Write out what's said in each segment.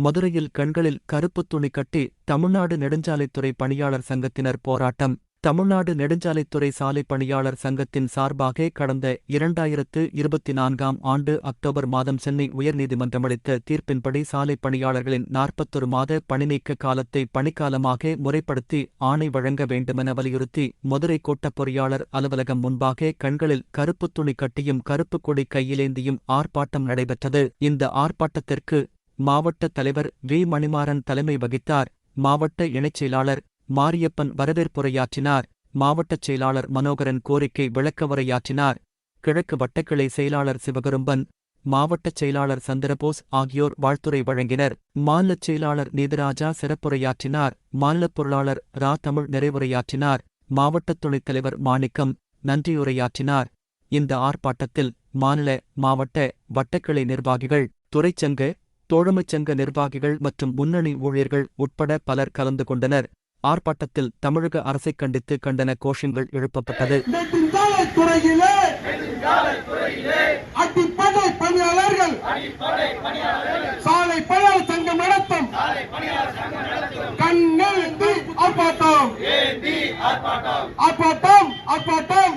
மதுரையில் கண்களில் கருப்புத் துணி கட்டி தமிழ்நாடு நெடுஞ்சாலைத்துறை பணியாளர் சங்கத்தினர் போராட்டம். தமிழ்நாடு நெடுஞ்சாலைத்துறை சாலை பணியாளர் சங்கத்தின் சார்பாக கடந்த இரண்டாயிரத்து இருபத்தி நான்காம் ஆண்டு அக்டோபர் மாதம் சென்னை உயர்நீதிமன்றம் அளித்த தீர்ப்பின்படி சாலை பணியாளர்களின் நாற்பத்தொரு மாத பணிநீக்க காலத்தை பணிக்காலமாக முறைப்படுத்தி ஆணை வழங்க வேண்டுமென வலியுறுத்தி மதுரை கோட்ட பொறியாளர் அலுவலகம் முன்பாக கண்களில் கருப்புத் துணி கட்டியும் கருப்புக் கொடி கையிலேந்தியும் ஆர்ப்பாட்டம் நடைபெற்றது. இந்த ஆர்ப்பாட்டத்திற்கு மாவட்ட தலைவர் வி. மணிமாறன் தலைமை வகித்தார். மாவட்ட இணைச் செயலாளர் மாரியப்பன் வரவேற்புரையாற்றினார் மாவட்டச் செயலாளர் மனோகரன் கோரிக்கை விளக்கவுரையாற்றினார் கிழக்கு வட்டக்கிளை செயலாளர் சிவகரும்பன் மாவட்டச் செயலாளர் சந்திரபோஸ் ஆகியோர் வாழ்த்துரை வழங்கினர். மாநிலச் செயலாளர் நீதிராஜா சிறப்புரையாற்றினார் மாநிலப் பொருளாளர் ரா. தமிழ் நிறைவுரையாற்றினார். மாவட்டத் துணைத் தலைவர் மாணிக்கம் நன்றியுரையாற்றினார் இந்த ஆர்ப்பாட்டத்தில் மாநில மாவட்ட வட்டக்கிளை நிர்வாகிகள் துறைச்சங்க தோழமைச்சங்க நிர்வாகிகள் மற்றும் முன்னணி ஊழியர்கள் உட்பட பலர் கலந்து கொண்டனர். ஆர்ப்பாட்டத்தில் தமிழக அரசைக் கண்டித்து கண்டன கோஷங்கள் எழுப்பப்பட்டது. பணியாளர்கள் சாலை பணியாளர் சங்கம் நடத்தும். கண்ணெழுத்து ஆர்ப்பாட்டம். ஆர்ப்பாட்டம் ஆர்ப்பாட்டம்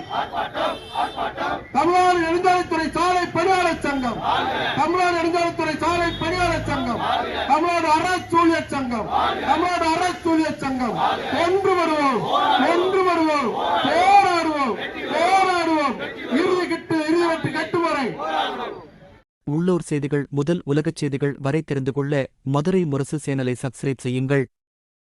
தமிழ்நாடு நெடுஞ்சாலைத்துறை சாலை பணியாளர் சங்கம். தமிழ்நாடு நெடுஞ்சாலைத்துறை சாலை பணியாளர் சங்கம். தமிழ்நாடு அரசு ஊழியர் சங்கம். தமிழ்நாடு அரசு ஊழியர் சங்கம். ஒன்று வருவோம். ஒன்று வருவோம். போராடுவோம். போராடுவோம். இறுதி கட்டு இறுதி வெட்டு கட்டு வரை. உள்ளூர் செய்திகள் முதல் உலகச் செய்திகள் வரை தெரிந்து கொள்ள மதுரை முரசு சேனலை சப்ஸ்கிரைப் செய்யுங்கள்.